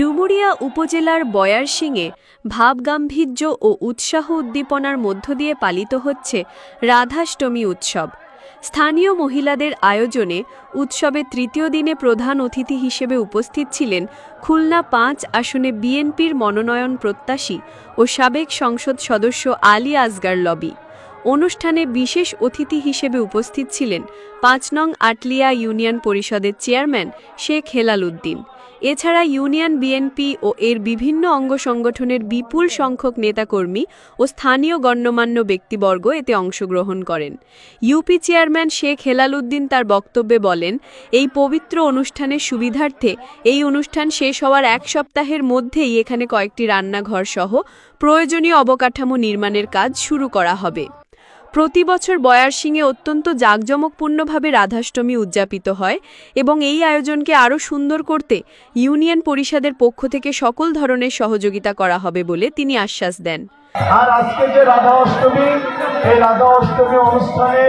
ডুমুরিয়া উপজেলার বয়ারসিংয়ে ভাবগাম্ভীর্য ও উৎসাহ উদ্দীপনার মধ্য দিয়ে পালিত হচ্ছে রাধাষ্টমী উৎসব। স্থানীয় মহিলাদের আয়োজনে উৎসবে তৃতীয় দিনে প্রধান অতিথি হিসেবে উপস্থিত ছিলেন খুলনা পাঁচ আসনে বিএনপির মনোনয়ন প্রত্যাশী ও সাবেক সংসদ সদস্য আলী আসগার লবি। অনুষ্ঠানে বিশেষ অতিথি হিসেবে উপস্থিত ছিলেন পাঁচ নং আটলিয়া ইউনিয়ন পরিষদের চেয়ারম্যান শেখ হেলাল উদ্দিন। এছাড়া ইউনিয়ন বিএনপি ও এর বিভিন্ন অঙ্গ সংগঠনের বিপুল সংখ্যক নেতাকর্মী ও স্থানীয় গণ্যমান্য ব্যক্তিবর্গ এতে অংশগ্রহণ করেন। ইউপি চেয়ারম্যান শেখ হেলাল উদ্দিন তার বক্তব্যে বলেন, এই পবিত্র অনুষ্ঠানের সুবিধার্থে এই অনুষ্ঠান শেষ হওয়ার এক সপ্তাহের মধ্যেই এখানে কয়েকটি রান্নাঘর সহ প্রয়োজনীয় অবকাঠামো নির্মাণের কাজ শুরু করা হবে। প্রতি বছর বয়ারসিংয়ে অত্যন্ত জাঁকজমকপূর্ণভাবে রাধাষ্টমী উদযাপিত হয় এবং এই আয়োজনকে আরও সুন্দর করতে ইউনিয়ন পরিষদের পক্ষ থেকে সকল ধরনের সহযোগিতা করা হবে বলে তিনি আশ্বাস দেন। আর আজকে যে রাধা অষ্টমী, এই রাধা অষ্টমী অনুষ্ঠানে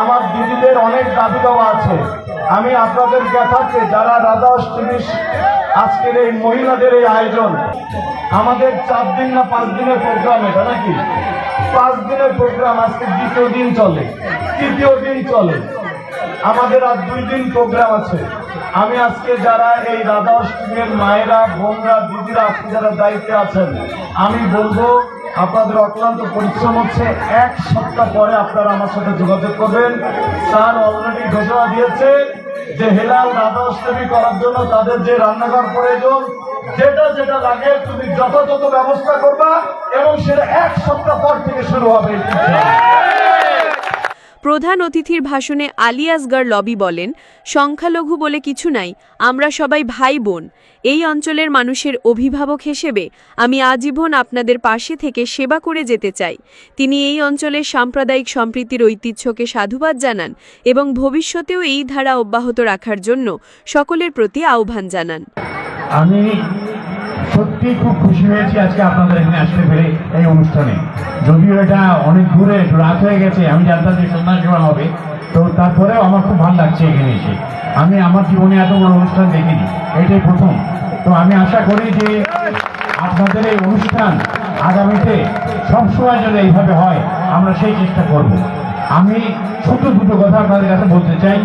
আমার দিদিদের অনেক দাবি দেওয়া আছে। আমি আপনাদের দেখাচ্ছি যারা রাধা অষ্টমী আজকের এই মহিলাদের এই আয়োজন, আমাদের চার দিন না পাঁচ দিনের প্রোগ্রাম এটা নাকি? পাঁচ দিনের প্রোগ্রাম আজকে দ্বিতীয় দিন চলে, তৃতীয় দিন চলে। আমাদের আর দুই দিন প্রোগ্রাম আছে। আমি আজকে যারা এই রাধা অষ্টমীর মায়েরা, বোনরা, দিদিরা আজকে যারা দায়িত্বে আছেন, আমি বলব আপনাদের অক্লান্ত পরিশ্রম হচ্ছে। এক সপ্তাহ পরে আপনারা আমার সাথে যোগাযোগ করবেন। স্যার অলরেডি ঘোষণা দিয়েছে যে হেলাল রাধা অষ্টমী করার জন্য তাদের যে রান্নাঘর প্রয়োজন, যেটা যেটা লাগে তুমি যথাযথ ব্যবস্থা করবা এবং সেটা এক সপ্তাহ পর থেকে শুরু হবে। প্রধান অতিথির ভাষণে আলী লবি বলেন, সংখ্যালঘু বলে কিছু নাই, আমরা সবাই ভাই বোন। এই অঞ্চলের মানুষের অভিভাবক হিসেবে আমি আজীবন আপনাদের পাশে থেকে সেবা করে যেতে চাই। তিনি এই অঞ্চলের সাম্প্রদায়িক সম্প্রীতির ঐতিহ্যকে সাধুবাদ জানান এবং ভবিষ্যতেও এই ধারা অব্যাহত রাখার জন্য সকলের প্রতি আহ্বান জানান। আমি সত্যি খুব খুশি হয়েছি আজকে আপনাদের এখানে আসতে পেরে এই অনুষ্ঠানে। যদিও এটা অনেক দূরে রাত হয়ে গেছে, আমি জানতাম যে সন্ধ্যার সময় হবে। তো তারপরেও আমার খুব ভালো লাগছে এখানে এসে। আমি আমার জীবনে এত বড় অনুষ্ঠান দেখিনি, এটাই প্রথম। তো আমি আশা করি যে আপনাদের এই অনুষ্ঠান আগামীতে সবসময় যেন এইভাবে হয়, আমরা সেই চেষ্টা করব। আমি ছোট দুটো কথা আপনাদের কাছে বলতে চাই,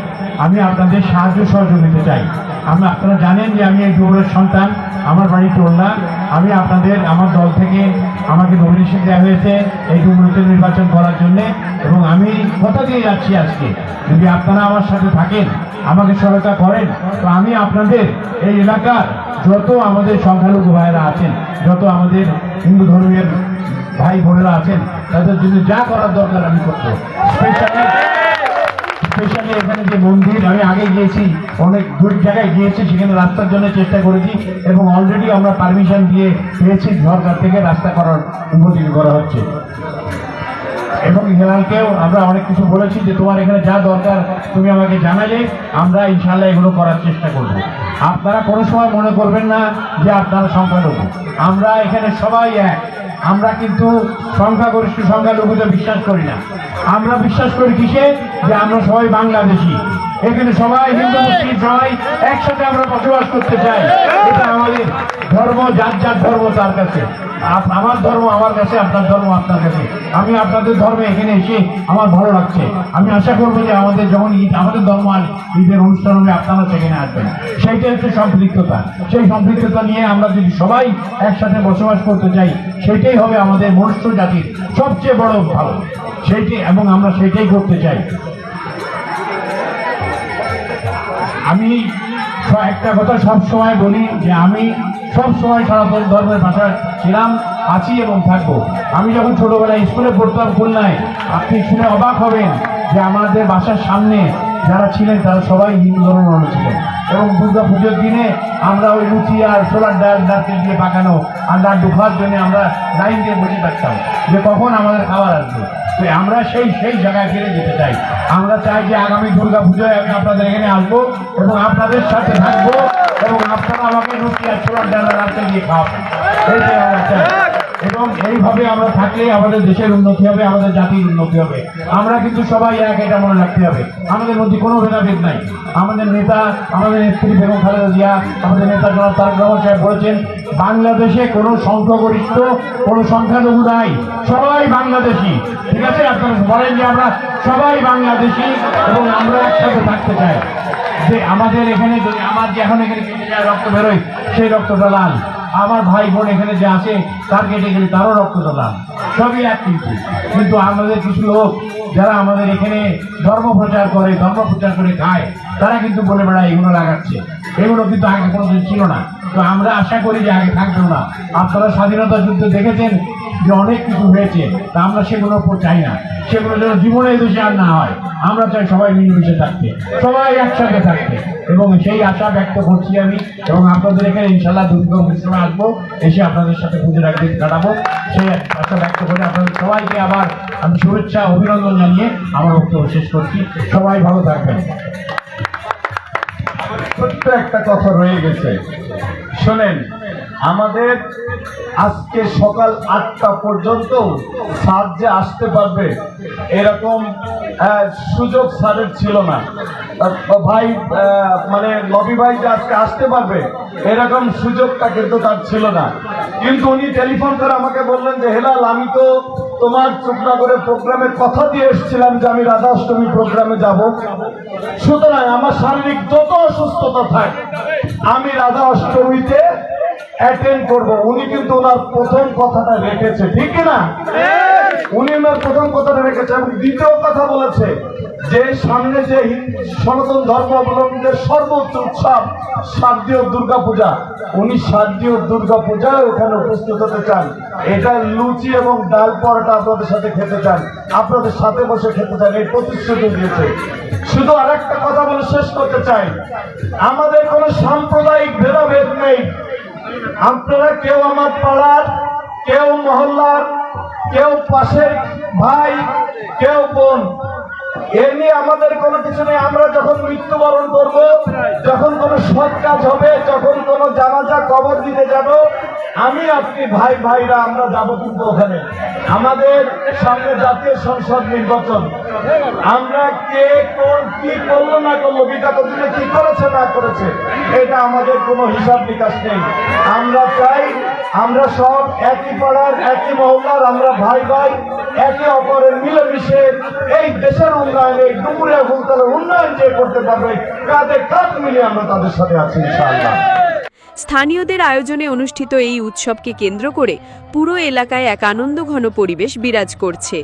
আমি আপনাদের সাহায্য সহযোগিতা চাই। আমি আপনারা জানেন যে আমি এই ডুবুরের সন্তান, আমার বাড়ি টোলনা। আমি আপনাদের, আমার দল থেকে আমাকে নমিনেশন দেওয়া হয়েছে এই ডুবুরিতে নির্বাচন করার জন্য এবং আমি কথা দিয়ে যাচ্ছি আজকে। যদি আপনারা আমার সাথে থাকেন, আমাকে সহায়তা করেন, তো আমি আপনাদের এই এলাকার যত আমাদের সংখ্যালঘু ভাইয়েরা আছেন, যত আমাদের হিন্দু ধর্মের ভাই বোনেরা আছেন, তাদের জন্য যা করার দরকার আমি করব। স্পেশালি স্পেশালি এখানে যে মন্দির, আমি আগে গিয়েছি, অনেক দূর জায়গায় গিয়েছি, সেখানে রাস্তার জন্য চেষ্টা করেছি এবং অলরেডি আমরা পারমিশন দিয়ে পেয়েছি সরকার থেকে রাস্তা করার অনুমতি করা হচ্ছে। এবং হেলালকেও আমরা অনেক কিছু বলেছি যে তোমার এখানে যা দরকার, তুমি আমাকে জানালে, আমরা ইনশাল্লাহ এগুলো করার চেষ্টা করব। আপনারা কোনো সময় মনে করবেন না যে আপনারা সংখ্যালঘু। আমরা এখানে সবাই এক। আমরা কিন্তু সংখ্যাগরিষ্ঠ সংখ্যালঘুতে বিশ্বাস করি না। আমরা বিশ্বাস করি কিসে? যে আমরা সবাই বাংলাদেশি। এখানে সবাই হিন্দু, মুসলিম, সবাই একসাথে আমরা বসবাস করতে চাই। এটা আমাদের ধর্ম, যার যার ধর্ম তার কাছে। আমার ধর্ম আমার কাছে, আপনার ধর্ম আপনার কাছে। আমি আপনাদের ধর্মে এখানে এসে আমার ভালো লাগছে। আমি আশা করব যে আমাদের যখন ঈদ, আমাদের ধর্ম আর ঈদের অনুষ্ঠান হবে, আপনারা সেখানে আসবেন। সেইটা হচ্ছে সম্পৃক্ততা। সেই সম্পৃক্ততা নিয়ে আমরা যদি সবাই একসাথে বসবাস করতে চাই সেটাই হবে আমাদের মনুষ্য জাতির সবচেয়ে বড় ভালো। সেইটাই এবং আমরা সেটাই করতে চাই। আমি একটা কথা সব সময় বলি যে আমি সব সময় সনাতন ধর্মের ভাষা ছিলাম, আছি এবং থাকব। আমি যখন ছোটবেলায় স্কুলে পড়তাম খুলনায়, আপনি শুনে অবাক হবেন যে আমাদের বাসার সামনে যারা ছিলেন, তারা সবাই হিন্দু ধর্মের মানুষ ছিলেন। এবং দুর্গা পুজোর দিনে আমরা ওই লুচি আর সোলার ডাল নারকেল দিয়ে পাকানো, আর লাড্ডু খাওয়ার জন্য আমরা লাইন দিয়ে বসে থাকতাম। যে কখন আমাদের খাবার আসবে। তো আমরা সেই সেই জায়গায় ফিরে যেতে চাই। আমরা চাই যে আগামী দুর্গা পুজোয় আমি আপনাদের এখানে আসব এবং আপনাদের সাথে থাকব এবং আপনারা আমাকে লুচি আর সোলার ডাল নারকেল দিয়ে খাওয়াবেন। আমরা চাই এবং এইভাবে আমরা থাকলে আমাদের দেশের উন্নতি হবে, আমাদের জাতির উন্নতি হবে। আমরা কিন্তু সবাই এক, এটা মনে রাখতে হবে। আমাদের মধ্যে কোনো ভেদাভেদ নাই। আমাদের নেতা, আমাদের নেত্রী বেগম খালেদা জিয়া, আমাদের নেতা জনাব তারেক রহমান সাহেব বলেছেন, বাংলাদেশে কোনো সংখ্যাগরিষ্ঠ, কোনো সংখ্যালঘু নাই। সবাই বাংলাদেশি। ঠিক আছে? আপনারা বলেন যে আমরা সবাই বাংলাদেশি এবং আমরা একসাথে থাকতে চাই। যে আমাদের এখানে যদি, আমার যে এখন এখানে রক্ত বেরোয়, সেই রক্তটা লাল। আমার ভাই বোন এখানে যে আছে, তার কেটে গেলে তারও রক্ত লাল সবই এক কিন্তু। কিন্তু আমাদের কিছু লোক যারা আমাদের এখানে ধর্ম প্রচার করে, ধর্ম প্রচার করে খায়, তারা কিন্তু বলে বেড়ায় এগুলো লাগাচ্ছে এগুলো কিন্তু আগে কোনোদিন ছিল না। তো আমরা আশা করি যে আগে থাকবেও না। আপনারা স্বাধীনতা যুদ্ধ দেখেছেন যে অনেক কিছু হয়েছে, তা আমরা সেগুলোর উপর চাই না। সেগুলো যেন জীবনে দেশে আর না হয়। আমরা চাই সবাই মিলেমিশে থাকতে, সবাই একসাথে থাকতে। এবং সেই আশা ব্যক্ত করছি আমি এবং আপনাদের এখানে ইনশাল্লাহ দুর্গম সময় আসব, এসে আপনাদের সাথে পুজোর একদিন কাটাবো। সেই আশা ব্যক্ত করে আপনাদের সবাইকে আবার আমি শুভেচ্ছা, অভিনন্দন জানিয়ে আমার বক্তব্য শেষ করছি। সবাই ভালো থাকবেন। ছোট্ট একটা কথা রয়ে গেছে। শোনেন, আমাদের আজকে সকাল আটটা পর্যন্ত স্যার যে আসতে পারবে, এরকম সুযোগ স্যারের ছিল না। ভাই মানে লবি ভাই যে আজকে আসতে পারবে, এরকম সুযোগটা কিন্তু তার ছিল না। কিন্তু উনি টেলিফোন করে আমাকে বললেন যে, হেলাল, আমি তো তোমার করে প্রোগ্রামের কথা দিয়ে এসেছিলাম যে আমি রাধাষ্টমী প্রোগ্রামে যাব। সুতরাং আমার শারীরিক যত অসুস্থতা থাক আমি রাজা অষ্টমীতে অ্যাটেন্ড করব। উনি কিন্তু ওনার প্রথম কথাটা রেখেছে ঠিক না? উনি ওনার প্রথম কথাটা রেখেছে এবং দ্বিতীয় কথা বলেছে। যে সামনে যে সনাতন ধর্ম অবলম্বীদের সর্বোচ্চ উৎসব শারদীয় দুর্গা পূজা উনি শারদীয় দুর্গা পূজায় ওখানে উপস্থিত হতে চান। এটা লুচি এবং ডাল পরোটা আপনাদের সাথে খেতে চান। আপনাদের সাথে বসে খেতে চান, এই প্রতিশ্রুতি দিয়েছে। শুধু আরেকটা কথা বলে শেষ করতে চাই। আমাদের কোনো সাম্প্রদায়িক ভেদাভেদ নেই। আপনারা কেউ আমার পাড়ার, কেউ মহল্লার, কেউ পাশের ভাই, কেউ বোন এ নিয়ে আমাদের কোনো কিছু নেই। আমরা যখন মৃত্যুবরণ করব, যখন কোনো সৎ কাজ হবে, যখন কোনো জানাজা কবর দিতে যাব, আমি আপনি ভাই ভাইরা আমরা যাব কিন্তু ওখানে। আমাদের সামনে জাতীয় সংসদ নির্বাচন। আমরা কে কোন কি করল না করল, বিগত দিনে কি করেছে না করেছে, এটা আমাদের কোনো হিসাব নিকাশ নেই। আমরা চাই আমরা সব একই পাড়ার, একই মহল্লার, আমরা ভাই ভাই, একে অপরের মিলেমিশে এই দেশের উন্নয়ন এই ডুমুরিয়া ফুলতলের উন্নয়ন যে করতে পারবে কাঁধে কাঁধ মিলিয়ে আমরা তাদের সাথে আছি, ইনশাআল্লাহ। স্থানীয়দের আয়োজনে অনুষ্ঠিত এই উৎসবকে কেন্দ্র করে পুরো এলাকায় এক আনন্দঘন পরিবেশ বিরাজ করছে।